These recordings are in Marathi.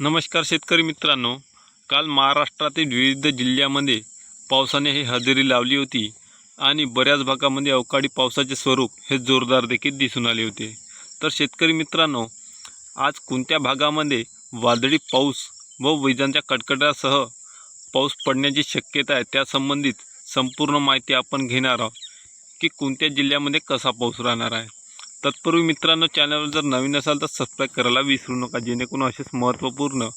नमस्कार शेतकरी मित्रांनो. काल महाराष्ट्रातील विविध जिल्ह्यामध्ये पावसाने हे हजेरी लावली होती आणि बऱ्याच भागामध्ये अवकाळी पावसाचे स्वरूप हे जोरदार देखील दिसून आले होते. तर शेतकरी मित्रांनो आज कोणत्या भागामध्ये वादळी पाऊस व विजांच्या कडकडासह पाऊस पडण्याची शक्यता आहे त्यासंबंधित संपूर्ण माहिती आपण घेणार आहोत की कोणत्या जिल्ह्यामध्ये कसा पाऊस राहणार आहे. तत्पूर्वी मित्रांनो चॅनलवर जर नवीन असाल तर सबस्क्राईब करायला विसरू नका. जेणेकरून असेच महत्त्वपूर्ण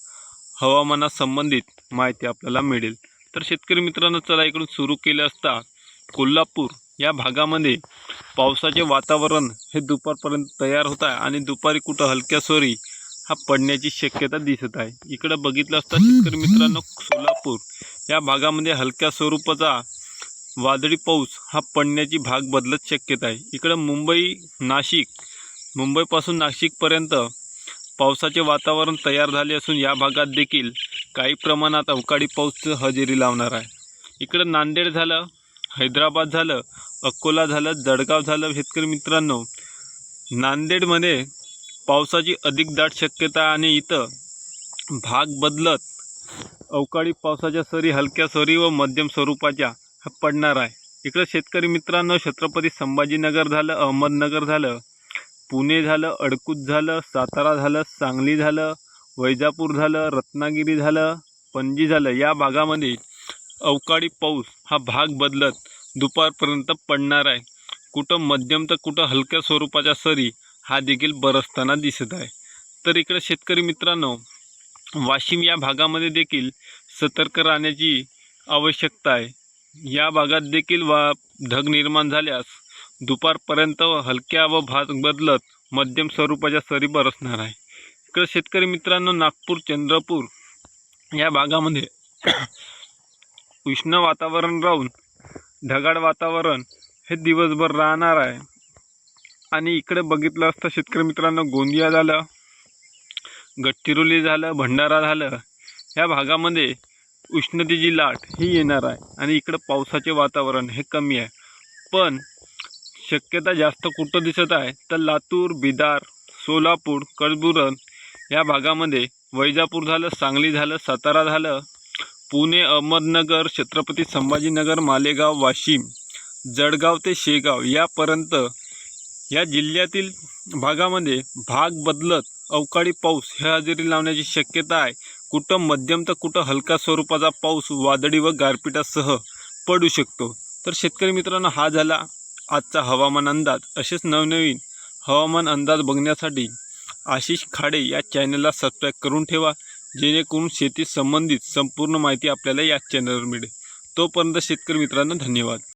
हवामानासंबंधित माहिती आपल्याला मिळेल. तर शेतकरी मित्रांनो चला इकडून सुरू केले असता कोल्हापूर या भागामध्ये पावसाचे वातावरण हे दुपारपर्यंत तयार होत आहे आणि दुपारी कुठं हलक्या सोरी हा पडण्याची शक्यता दिसत आहे. इकडं बघितलं असता शेतकरी मित्रांनो सोलापूर या भागामध्ये हलक्या स्वरूपाचा वादळी पाऊस हा पडण्याची भाग बदलत शक्यता आहे. इकडं मुंबई नाशिक मुंबईपासून नाशिकपर्यंत पावसाचे वातावरण तयार झाले असून या भागात देखील काही प्रमाणात अवकाळी पाऊस हजेरी लावणार आहे. इकडं नांदेड झालं हैदराबाद झालं अकोला झालं जळगाव झालं. शेतकरी मित्रांनो नांदेडमध्ये पावसाची अधिक दाट शक्यता आणि इथं भाग बदलत अवकाळी पावसाच्या सरी हलक्या सरी व मध्यम स्वरूपाच्या पडणार आहे. इकडं शेतकरी मित्रांनो छत्रपती संभाजीनगर झालं अहमदनगर झालं पुणे झालं अडकूत झालं सातारा झालं सांगली झालं वैजापूर झालं रत्नागिरी झालं पणजी झालं. या भागामध्ये अवकाळी पाऊस हा भाग बदलत दुपारपर्यंत पडणार आहे. कुठं मध्यम तर कुठं हलक्या स्वरूपाच्या सरी हा देखील बरसताना दिसत आहे. तर इकडं शेतकरी मित्रांनो वाशिम या भागामध्ये देखील सतर्क राहण्याची आवश्यकता आहे. या भागात देखील वा ढग निर्माण झाल्यास दुपारपर्यंत हलक्या व भाग बदलत मध्यम स्वरूपाच्या सरी बरसणार आहे. इकडं शेतकरी मित्रांनो नागपूर चंद्रपूर या भागामध्ये उष्ण वातावरण राहून ढगाळ वातावरण हे दिवसभर राहणार आहे. आणि इकडे बघितलं असतं शेतकरी मित्रांनो गोंदिया झालं गट्टिरोली झालं भंडारा झालं ह्या भागामध्ये उष्णतेची लाट ही येणार आहे आणि इकडं पावसाचे वातावरण हे कमी आहे. पण शक्यता जास्त कुठं दिसत आहे तर लातूर बिदार सोलापूर कळबुरण या भागामध्ये वैजापूर झालं सांगली झालं सातारा झालं पुणे अहमदनगर छत्रपती संभाजीनगर मालेगाव वाशिम जळगाव ते शेगाव यापर्यंत या जिल्ह्यातील भागामध्ये भाग बदलत अवकाळी पाऊस हे हजेरी लावण्याची शक्यता आहे. कुठं मध्यम तर कुठं हलका स्वरूपाचा पाऊस वादळी व गारपिटासह पडू शकतो. तर शेतकरी मित्रांनो हा झाला आजचा हवामान अंदाज. असेच नवनवीन हवामान अंदाज बघण्यासाठी आशिष खाडे या चॅनलला सबस्क्राईब करून ठेवा जेणेकरून शेती संबंधित संपूर्ण माहिती आपल्याला या चॅनलवर मिळेल. तोपर्यंत शेतकरी मित्रांनो धन्यवाद.